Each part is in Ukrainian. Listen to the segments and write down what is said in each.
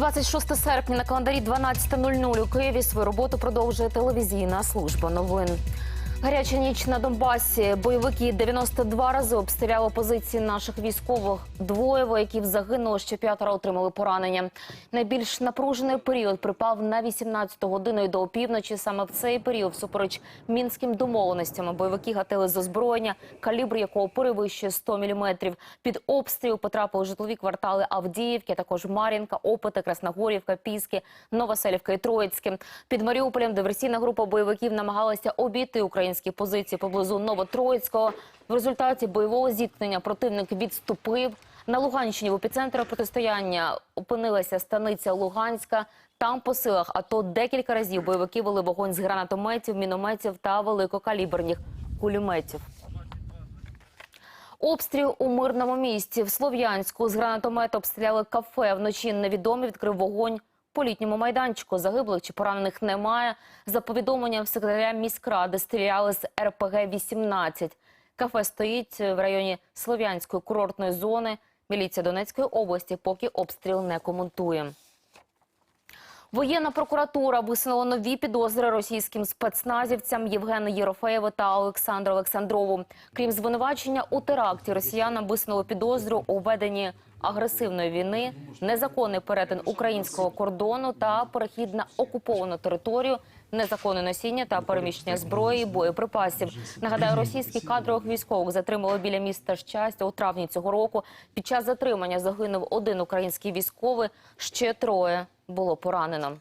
26 серпня на календарі 12.00 у Києві свою роботу продовжує телевізійна служба новин. Гаряча ніч на Донбасі. Бойовики 92 рази обстріляли позиції наших військових. Двоє вояків загинуло, ще п'ятеро отримали поранення. Найбільш напружений період припав на 18 годину і до опівночі. Саме в цей період, всупереч мінським домовленостям, бойовики гатили з озброєння, калібр якого перевищує 100 мм. Під обстріл потрапили житлові квартали Авдіївки, також Мар'їнка, Опити, Красногорівка, Піски, Новоселівка і Троїцьке. Під Маріуполем диверсійна група бойовиків намагалася обійти українські позиції поблизу Новотроїцького. В результаті бойового зіткнення противник відступив. На Луганщині в епіцентрі протистояння опинилася станиця Луганська. Там по силах АТО декілька разів бойовики вели вогонь з гранатометів, мінометів та великокаліберних кулеметів. Обстріл у мирному місті в Слов'янську з гранатомета обстріляли кафе. Вночі невідомий відкрив вогонь по літньому майданчику. Загиблих чи поранених немає. За повідомленням секретаря міськради стріляли з РПГ-18. Кафе стоїть в районі Слов'янської курортної зони. Міліція Донецької області поки обстріл не коментує. Воєнна прокуратура висунула нові підозри російським спецназівцям Євгену Єрофеєву та Олександру Олександрову. Крім звинувачення у теракті, росіянам висунули підозру у веденні агресивної війни, незаконний перетин українського кордону та перехід на окуповану територію, незаконне носіння та переміщення зброї, боєприпасів. Нагадаю, російських кадрових військових затримали біля міста щастя у травні цього року. Під час затримання загинув один український військовий, ще троє було поранено.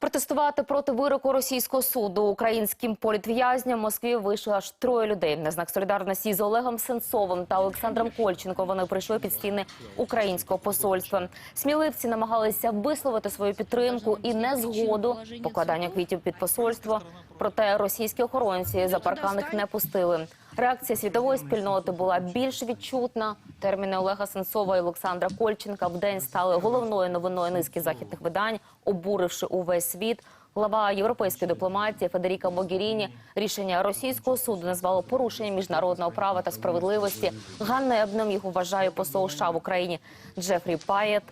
Протестувати проти вироку російського суду українським політв'язням в Москві вийшло аж троє людей. На знак солідарності з Олегом Сенцовим та Олександром Кольченко вони прийшли під стіни українського посольства. Сміливці намагалися висловити свою підтримку і незгоду покладання квітів під посольство. Проте російські охоронці за парканих не пустили. Реакція світової спільноти була більш відчутна. Терміни Олега Сенцова і Олександра Кольченка в день стали головною новиною низки західних видань, обуривши увесь світ. Глава європейської дипломатії Федеріка Могеріні рішення російського суду назвало порушенням міжнародного права та справедливості. Ганебним його вважає посол США в Україні Джефрі Паєт.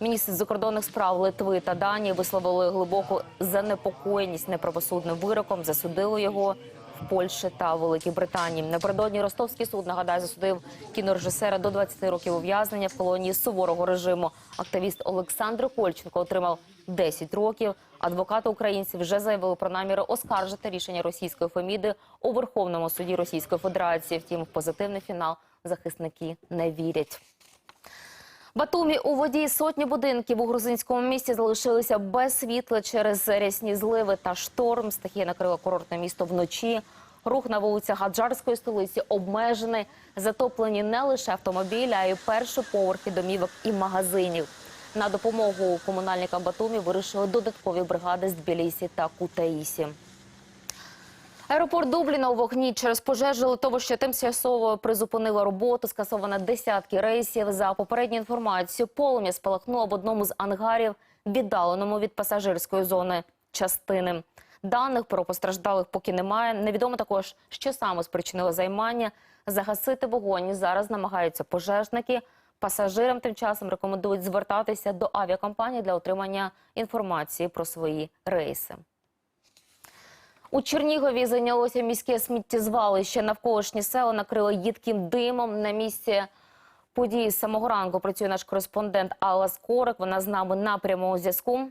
Міністр закордонних справ Литви та Данії висловили глибоку занепокоєність неправосудним вироком, засудили його в Польщі та Великій Британії. Напередодні Ростовський суд нагадаю засудив кінорежисера до 20 років ув'язнення в колонії суворого режиму. Активіст Олександр Кольченко отримав 10 років. Адвокати українців вже заявили про наміри оскаржити рішення російської Феміди у Верховному суді Російської Федерації. Втім, в позитивний фінал захисники не вірять. Батумі у воді сотні будинків у грузинському місті залишилися без світла через рясні зливи та шторм. Стихія накрила курортне місто вночі. Рух на вулицях Гаджарської столиці обмежений. Затоплені не лише автомобілі, а й перші поверхи домівок і магазинів. На допомогу комунальникам Батумі вирішили додаткові бригади з Тбілісі та Кутаїсі. Аеропорт Дубліна у вогні через пожежу литовище тимчасово призупинило роботу. Скасовано десятки рейсів. За попередню інформацію, полум'я спалахнуло в одному з ангарів, віддаленому від пасажирської зони частини. Даних про постраждалих поки немає. Невідомо також, що саме спричинило займання. Загасити вогонь зараз намагаються пожежники. Пасажирам тим часом рекомендують звертатися до авіакомпаній для отримання інформації про свої рейси. У Чернігові зайнялося міське сміттєзвалище. Навколишні села накрило їдким димом. На місці події з самого ранку працює наш кореспондент Алла Скорик. Вона з нами на прямому зв'язку.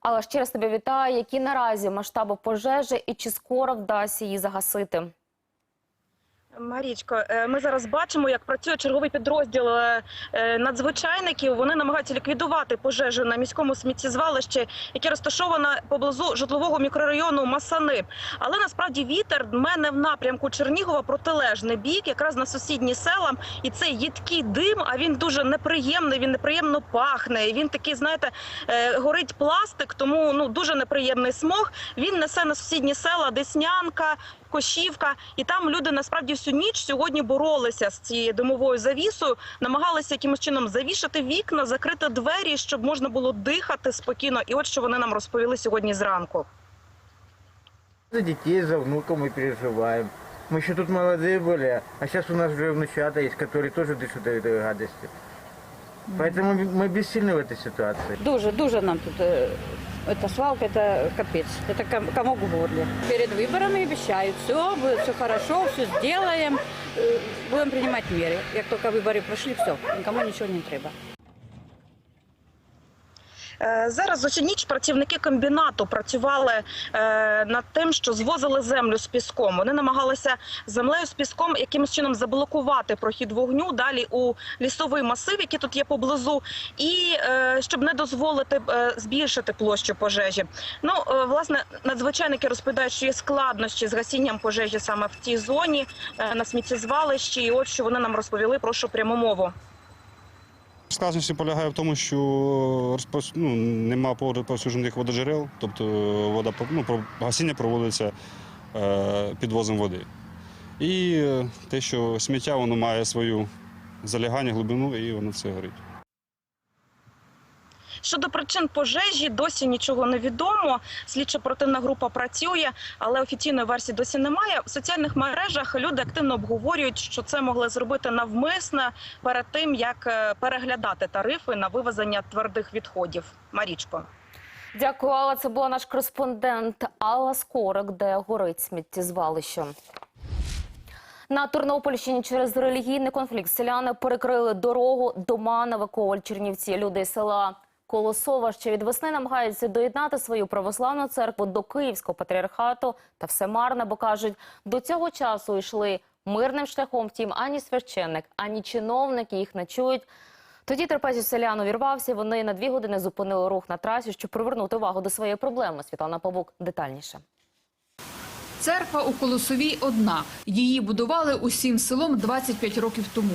Алла, ще раз тебе вітаю. Які наразі масштаби пожежі і чи скоро вдасться її загасити? Марічко, е, ми зараз бачимо, як працює черговий підрозділ е, е, надзвичайників. Вони намагаються ліквідувати пожежу на міському сміттєзвалищі, яке розташовано поблизу житлового мікрорайону Масани. Але насправді вітер дме не в напрямку Чернігова протилежний бік, якраз на сусідні села. І цей їдкий дим, а він дуже неприємний. Він неприємно пахне. Він такий, знаєте, горить пластик, тому ну дуже неприємний смог. Він несе на сусідні села Деснянка. Кошівка, і там люди насправді всю ніч сьогодні боролися з цією димовою завісою, намагалися якимось чином завішати вікна, закрити двері, щоб можна було дихати спокійно. І от що вони нам розповіли сьогодні зранку. За детей, за внуков мы переживаем. Мы еще тут молодые были, а сейчас у нас уже внучата есть, которые тоже дышат до этой гадости. Поэтому мы бессильны в этой ситуации. Дуже, дуже нам тут э, эта свалка, это капец. Это ком- комок в горле. Перед выборами обещают, все будет, все хорошо, все сделаем, э, будем принимать меры. Как только выборы прошли, все, никому ничего не треба. Е, Зараз усю ніч працівники комбінату працювали е, над тим, що звозили землю з піском. Вони намагалися землею з піском якимось чином заблокувати прохід вогню далі у лісовий масив, який тут є поблизу, і е, щоб не дозволити збільшити площу пожежі. Ну власне, надзвичайники розповідають, що є складнощі з гасінням пожежі саме в цій зоні на сміттєзвалищі. І от що вони нам розповіли. Прошу пряму мову. Складність полягає в тому, що ну, нема розповсюджених водожерел, тобто вода ну, гасіння проводиться е, підвозом води. І е, те, що сміття воно має свою залягання, глибину, і воно все горить. Щодо причин пожежі, досі нічого не відомо. Слідчо-оперативна група працює, але офіційної версії досі немає. В соціальних мережах люди активно обговорюють, що це могли зробити навмисно перед тим, як е, переглядати тарифи на вивезення твердих відходів. Марічко. Дякую, Алла. Це була наш кореспондент Алла Скорик, де горить сміттєзвалище. На Тернопільщині через релігійний конфлікт селяни перекрили дорогу до Маневе, Коваль, Чернівці. Люди села Колосова ще від весни намагаються доєднати свою православну церкву до Київського патріархату. Та все марно, бо кажуть, до цього часу йшли мирним шляхом. Втім, ані священник, ані чиновники їх не чують. Тоді терпець у селян увірвався. Вони на дві години зупинили рух на трасі, щоб привернути увагу до своєї проблеми. Світлана Павук детальніше. Церква у Колосовій одна. Її будували усім селом 25 років тому.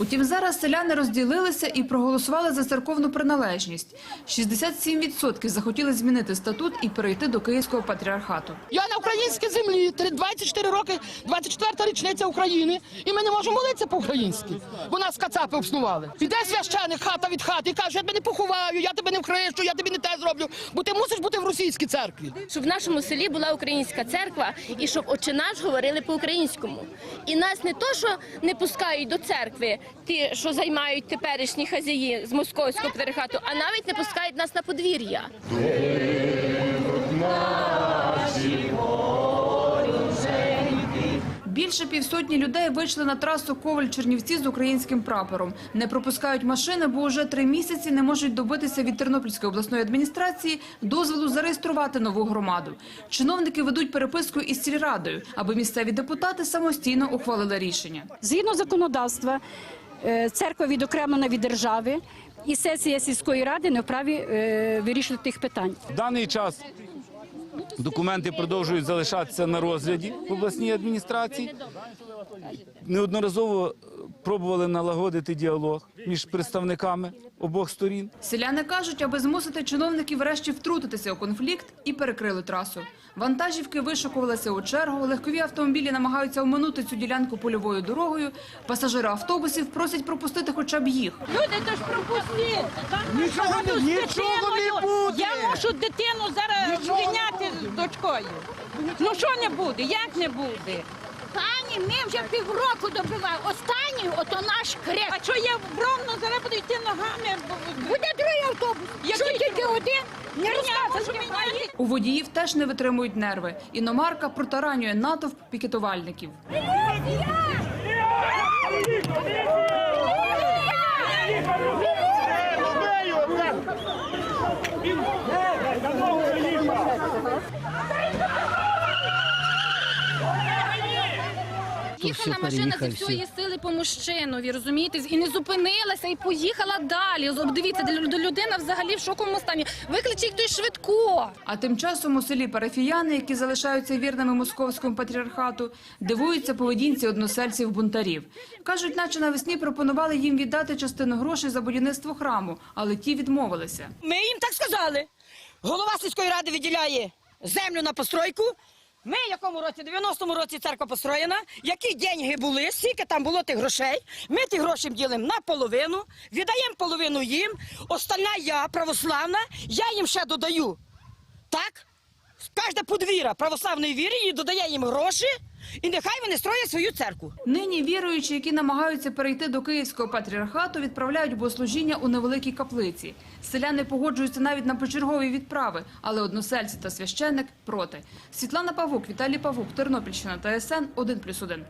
Утім, зараз селяни розділилися і проголосували за церковну приналежність. 67% захотіли змінити статут і перейти до Київського патріархату. Я на українській землі, три- 24 роки, 24-та річниця України, і ми не можемо молитися по-українськи, бо нас кацапи обснували. Іде священик хата від хати і каже, я тебе не поховаю, я тебе не вхрещу, я тобі не те зроблю, бо ти мусиш бути в російській церкві. щоб в нашому селі була українська церква і щоб отче наш говорили по-українському. І нас не то, що не пускають до церкви, ті, що займають теперішні хазяї з московського патріархату, а навіть не пускають нас на подвір'я. Більше півсотні людей вийшли на трасу Коваль-Чернівці з українським прапором. Не пропускають машини, бо уже три місяці не можуть добитися від Тернопільської обласної адміністрації дозволу зареєструвати нову громаду. Чиновники ведуть переписку із сільрадою, аби місцеві депутати самостійно ухвалили рішення. Згідно законодавства, е, церква відокремлена від держави, і сесія сільської ради не вправі е, вирішувати тих питань. В даний час документи продовжують залишатися на розгляді в обласній адміністрації. Неодноразово пробували налагодити діалог між представниками обох сторін. Селяни кажуть, аби змусити чиновників врешті втрутитися у конфлікт і перекрили трасу. Вантажівки вишукувалися у чергу, легкові автомобілі намагаються оминути цю ділянку польовою дорогою. Пасажири автобусів просять пропустити хоча б їх. Люди, то ж пропустіть. Нічого нічого не буде. Я можу дитину зараз звільняти з дочкою. Ну що не буде? Як не буде? Пані, ми вже півроку добиваємо. Останній, ото наш крест. А що я бровно зараз буду йти ногами? Буде другий автобус. Що тільки один? Не розказуй, що що він мені- має. У водіїв теж не витримують нерви. Іномарка протаранює натовп пікетувальників. Їхала машина зі всієї сили по мужчинові, розумієте? І не зупинилася, і поїхала далі. Дивіться, людина взагалі в шоковому стані. Викличіть хтось швидко. А тим часом у селі парафіяни, які залишаються вірними московському патріархату, дивуються поведінці односельців бунтарів. Кажуть, наче навесні пропонували їм віддати частину грошей за будівництво храму, але ті відмовилися. Ми їм так сказали. Голова сільської ради виділяє землю на постройку. Ми в якому році? 90-му році церква построєна. Які деньги були, скільки там було тих грошей. Ми ті гроші ділимо на половину, віддаємо половину їм. Остальна я, православна, я їм ще додаю. Так? Кожна подвіра православної віри їй додає їм гроші, і нехай вони строять свою церкву. Нині віруючі, які намагаються перейти до Київського патріархату, відправляють богослужіння у невеликій каплиці. Селяни погоджуються навіть на почергові відправи, але односельці та священник проти. Світлана Павук, Віталій Павук, Тернопільщина, ТСН 1+,1.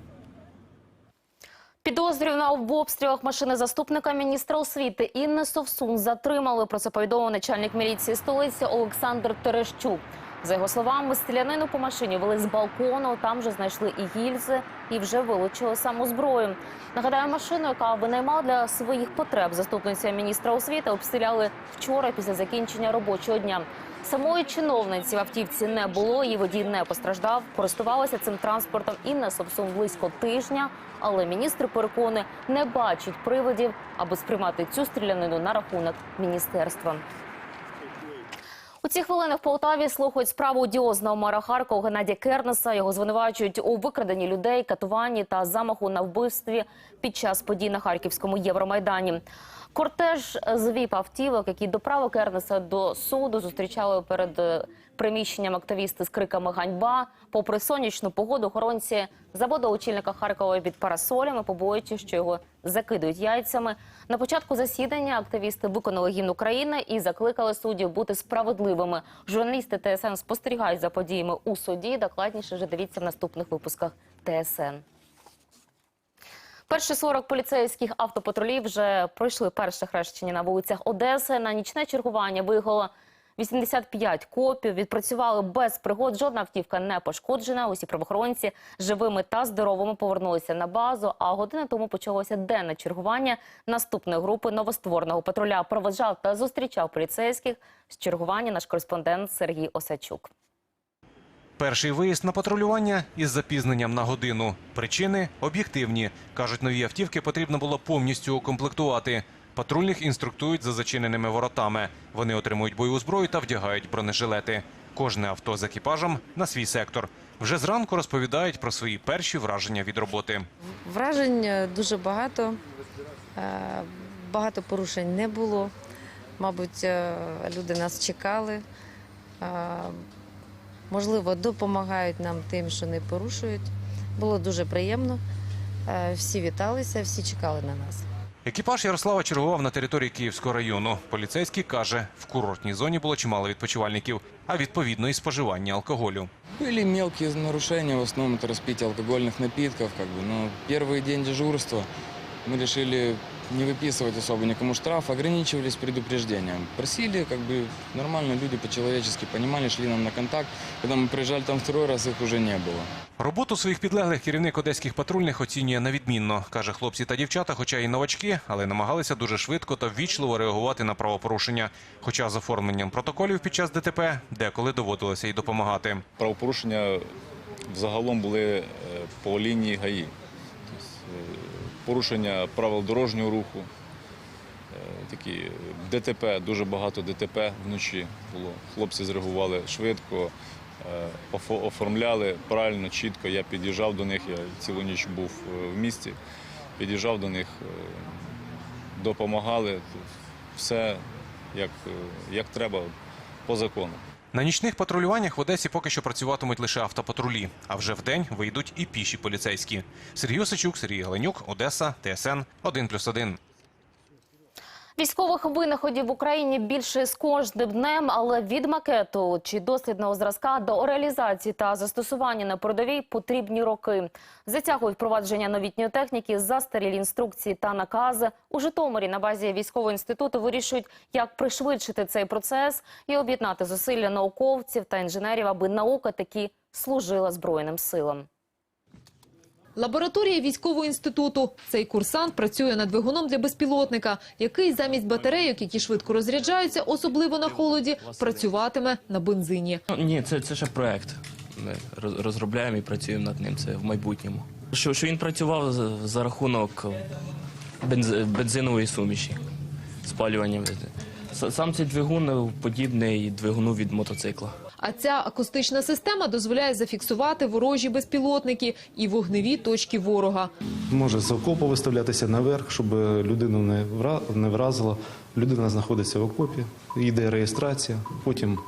Підозрювана в обстрілах машини заступника міністра освіти Інни Совсун затримали. Про це повідомив начальник міліції столиці Олександр Терещук. За його словами, стрілянину по машині вели з балкону. Там же знайшли і гільзи, і вже вилучили саму зброю. Нагадаю, машину, яка винаймала для своїх потреб заступниця міністра освіти, обстріляли вчора після закінчення робочого дня. Самої чиновниці в автівці не було, її водій не постраждав. Користувалася цим транспортом Інна Совсун близько тижня, але міністр перекони не бачить приводів, аби сприймати цю стрілянину на рахунок міністерства. У ці хвилини в Полтаві слухають справу одіозного мера Харкова Геннадія Кернеса. Його звинувачують у викраденні людей, катуванні та замаху на вбивстві під час подій на харківському Євромайдані. Кортеж з віп автівок, які доправив Кернеса до суду, зустрічали перед е, приміщенням активісти з криками «Ганьба!». Попри сонячну погоду, охоронці заводу очільника Харкова під парасолями, побоюючи, що його закидують яйцями. На початку засідання активісти виконали гімн України і закликали суддів бути справедливими. Журналісти ТСН спостерігають за подіями у суді. Докладніше вже дивіться в наступних випусках ТСН. Перші 40 поліцейських автопатрулів вже пройшли перше хрещення на вулицях Одеси. На нічне чергування виїхало 85 копів. Відпрацювали без пригод. Жодна автівка не пошкоджена. Усі правоохоронці живими та здоровими повернулися на базу. А години тому почалося денне чергування наступної групи новоствореного патруля. Проведжав та зустрічав поліцейських з чергування наш кореспондент Сергій Осачук. Перший виїзд на патрулювання із запізненням на годину. Причини об'єктивні. Кажуть, нові автівки потрібно було повністю укомплектувати. Патрульних інструктують за зачиненими воротами. Вони отримують бойову зброю та вдягають бронежилети. Кожне авто з екіпажем на свій сектор. Вже зранку розповідають про свої перші враження від роботи. Вражень е, дуже багато. Е, Багато порушень не було. Мабуть, е, люди нас чекали Е, Можливо, допомагають нам тим, що не порушують. Було дуже приємно. Е, Всі віталися, всі чекали на нас. Екіпаж Ярослава чергував на території Київського району. Поліцейський каже, в курортній зоні було чимало відпочивальників, а відповідно і споживання алкоголю. Были мелкие нарушения, в основном это распитие алкогольных напитков. Как бы. Но первый день дежурства мы решили не выписывать особо никому штраф, ограничивались предупреждением. Просили, как бы нормально люди по-человечески понимали, шли нам на контакт. Когда мы приезжали там второй раз, их уже не было. Роботу своїх підлеглих керівник одеських патрульних оцінює на відмінно. Каже, хлопці та дівчата, хоча і новачки, але намагалися дуже швидко та ввічливо реагувати на правопорушення. Хоча з оформленням протоколів під час ДТП деколи доводилося й допомагати. Правопорушення взагалом були е, по лінії ГАІ. Порушення правил дорожнього руху, е, такі ДТП, дуже багато ДТП вночі було. Хлопці зреагували швидко, е, оформляли правильно, чітко. Я під'їжджав до них, я цілу ніч був е, в місті, під'їжджав до них, допомагали. Все як, як треба по закону. На нічних патрулюваннях в Одесі поки що працюватимуть лише автопатрулі, а вже в день вийдуть і піші поліцейські. Сергій Осичук, Сергій Галенюк, Одеса, ТСН 1+,1. Військових винаходів в Україні більше з кожним днем, але від макету чи дослідного зразка до реалізації та застосування на передовій потрібні роки. Затягують впровадження новітньої техніки, застарілі інструкції та накази. У Житомирі на базі військового інституту вирішують, як пришвидшити цей процес і об'єднати зусилля науковців та інженерів, аби наука таки служила Збройним силам. Лабораторія військового інституту. Цей курсант працює над двигуном для безпілотника, який замість батарейок, які швидко розряджаються, особливо на холоді, працюватиме на бензині. Ну, Ні, це, це ще проект. Ми роз- розробляємо і працюємо над ним. Це в майбутньому. Що, що він працював за, за рахунок бенз, бензинової суміші, спалювання. Сам цей двигун подібний двигуну від мотоцикла. А ця акустична система дозволяє зафіксувати ворожі безпілотники і вогневі точки ворога. Може з окопу виставлятися наверх, щоб людину не не вразило. Людина знаходиться в окопі, йде реєстрація. Потім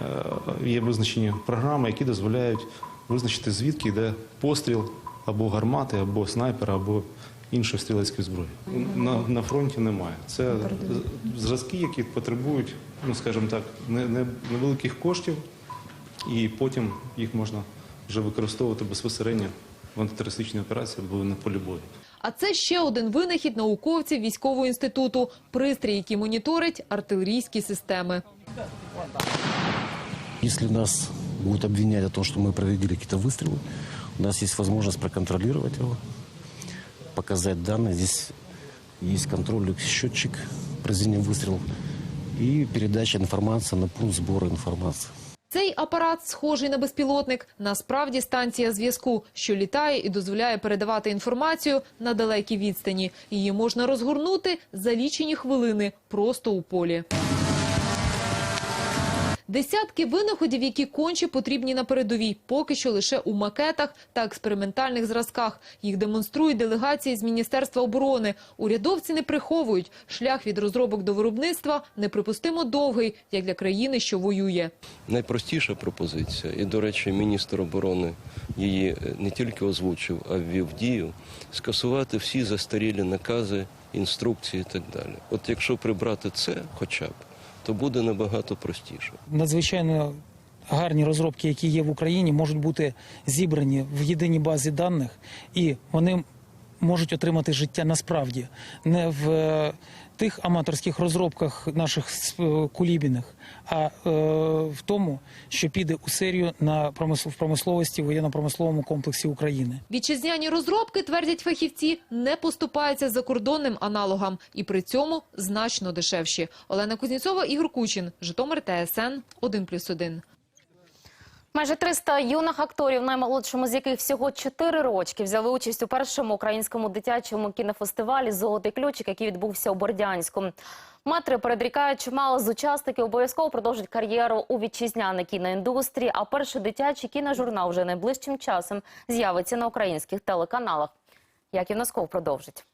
е, є визначені програми, які дозволяють визначити звідки йде постріл або гармати, або снайпера, або іншої стрілецької зброї. На, на фронті немає. Це зразки, які потребують, ну скажімо так, не, не, невеликих коштів, і потім їх можна вже використовувати безпосередньо в антитерористичній операції або на полі бою. А це ще один винахід науковців військового інституту – пристрій, який моніторить артилерійські системи. Если нас будут обвинять о том, что мы проводили какие-то выстрелы, у нас есть возможность проконтролировать его, показать данные. Здесь есть контрольный счетчик произведения выстрелов и передача информации на пункт сбора информации. Цей апарат схожий на безпілотник. Насправді станція зв'язку, що літає і дозволяє передавати інформацію на далекій відстані. Її можна розгорнути за лічені хвилини просто у полі. Десятки винаходів, які конче потрібні на передовій, поки що лише у макетах та експериментальних зразках. Їх демонструють делегації з Міністерства оборони. Урядовці не приховують. Шлях від розробок до виробництва неприпустимо довгий, як для країни, що воює. Найпростіша пропозиція, і, до речі, міністр оборони її е, не тільки озвучив, а ввів в дію, скасувати всі застарілі накази, інструкції і так далі. От якщо прибрати це хоча б, то буде набагато простіше. надзвичайно гарні розробки, які є в Україні, можуть бути зібрані в єдиній базі даних, і вони можуть отримати життя насправді не в е, тих аматорських розробках наших кулібіних, а е, в тому, що піде у серію на промислов- промисловості в воєнно-промисловому комплексі України. Вітчизняні розробки, твердять фахівці, не поступаються закордонним аналогам і при цьому значно дешевші. Олена Кузнєцова, Ігор Кучин, Житомир, ТСН, 1+,1. Майже 300 юних акторів, наймолодшому з яких всього 4 рочки, взяли участь у першому українському дитячому кінофестивалі Золотий ключик, який відбувся у Бордянську. Метри передрікають, чимало з учасників обов'язково продовжать кар'єру у вітчизняній кіноіндустрії. А перший дитячий кіножурнал вже найближчим часом з'явиться на українських телеканалах. Яків Носков продовжить.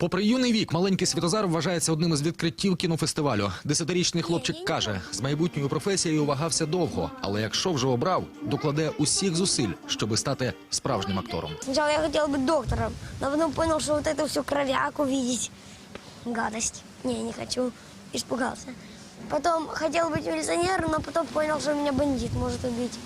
Попри юний вік, маленький Святозар вважається одним із відкриттів кінофестивалю. Десятирічний хлопчик каже, з майбутньою професією вагався довго, але якщо вже обрав, докладе усіх зусиль, щоби стати справжнім актором. Сначала я хотел быть доктором, но потом понял, что вот это все кровяк увидеть. Гадость. Не, не хочу. Испугался. Потом хотел быть милиционером, но потом понял, что меня бандит может убить.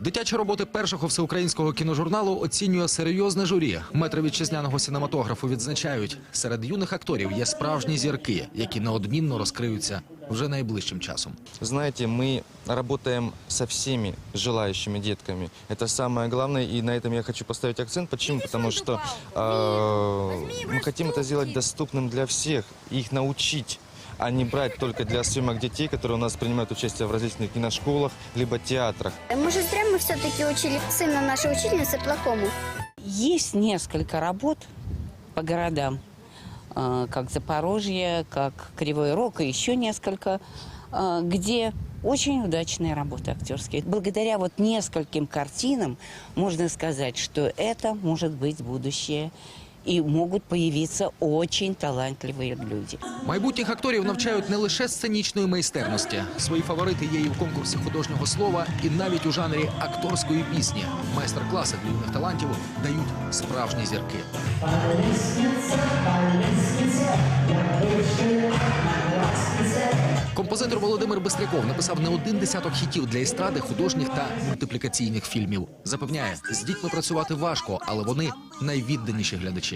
Дитячі роботи першого всеукраїнського кіножурналу оцінює серйозне журі. Метри вітчизняного синематографу відзначають, серед юних акторів є справжні зірки, які неодмінно розкриються вже найближчим часом. Знаете, мы работаем со всеми желающими детками. Это самое главное, и на этом я хочу поставить акцент. Почему? Потому что э, мы хотим это сделать доступным для всех, их научить А не брать только для съемок детей, которые у нас принимают участие в различных киношколах, либо театрах. Может, зря мы все-таки учили сына нашей учительницы плохому? Есть несколько работ по городам, э, как Запорожье, как Кривой Рог и еще несколько, э, где очень удачные работы актерские. Благодаря вот нескольким картинам можно сказать, что это может быть будущее. И могут появиться очень талантливые люди. Майбутніх акторів навчають не лише сценічної майстерності. Свої фаворити є і в конкурсі художнього слова, і навіть у жанрі акторської пісні. Майстер-класи для юних талантів дають справжні зірки. Композитор Володимир Бистряков написав не один десяток хітів для естради, художніх та мультиплікаційних фільмів. Запевняє, з дітьми працювати важко, але вони найвідданіші глядачі.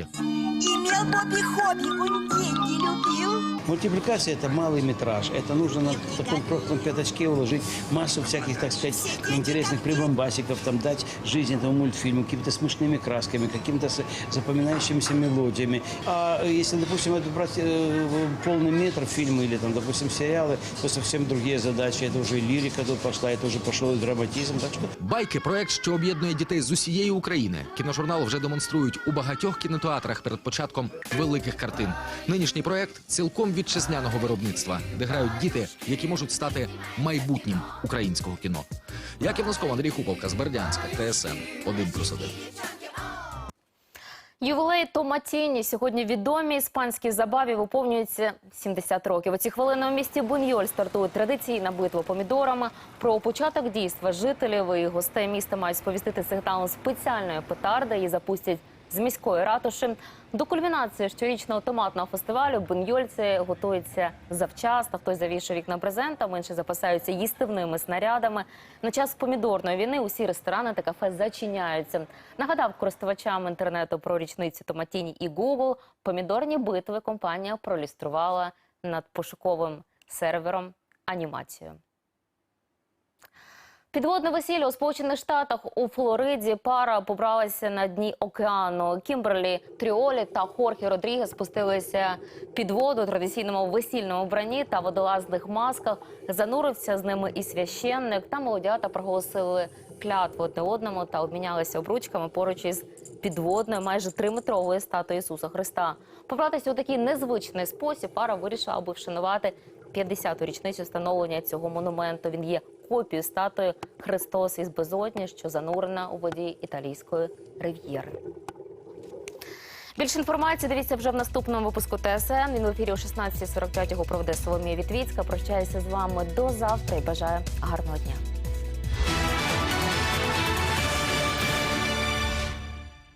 І Бобби хобі, він деньги любил. Мультипликация – это малый метраж. Это нужно на таком крохотном пятачке уложить массу всяких, так сказать, интересных прибамбасиков, там, дать жизнь этому мультфильму, какими-то смешными красками, какими-то с- запоминающимися мелодиями. А если, допустим, это брать э, полный метр фильма или, там, допустим, сериалы, то совсем другие задачи. Это уже и лирика тут пошла, это уже пошел и драматизм. Так что Байки проект, що об'єднує дітей з усієї України. Кіножурнал вже демонструють у багатьох кінотеатрах перед початком великих картин. Нинішній проект цілком вітчизняного виробництва, де грають діти, які можуть стати майбутнім українського кіно. Яків Носков, Андрій Хуповка з Бердянська, ТСН 1+,1. Ювілей Томатіні сьогодні відомі іспанській забаві виповнюється 70 років. У ці хвилини у місті Буньоль стартує традиційна битва помідорами. Про початок дійства жителів і гостей міста мають сповістити сигналом спеціальної петарди. Її запустять з міської ратуші. До кульмінації щорічного томатного фестивалю буньольці готуються завчасно. Хтось завішує вікна презентами, інші запасаються їстивними снарядами. На час помідорної війни усі ресторани та кафе зачиняються. Нагадав користувачам інтернету про річницю Томатіні і Google. Помідорні битви компанія пролюструвала над пошуковим сервером анімацію. Підводне весілля у Сполучених Штатах у Флориді пара побралася на дні океану. Кімберлі Тріолі та Хорхі Родрігес спустилися під воду у традиційному весільному вбранні та водолазних масках. Занурився з ними і священник. Та молодята проголосили клятву одне одному та обмінялися обручками поруч із підводною майже триметровою статуєю Ісуса Христа. Побратися у такий незвичний спосіб пара вирішила, аби вшанувати 50-ту річницю встановлення цього монументу. Він є копією статуї Христос із безодня, що занурена у воді італійської рив'єри. Більше інформації дивіться вже в наступному випуску ТСН. Він в ефірі о 16.45 його проведе Соломія Вітвіцька. Прощаюся з вами до завтра і бажаю гарного дня.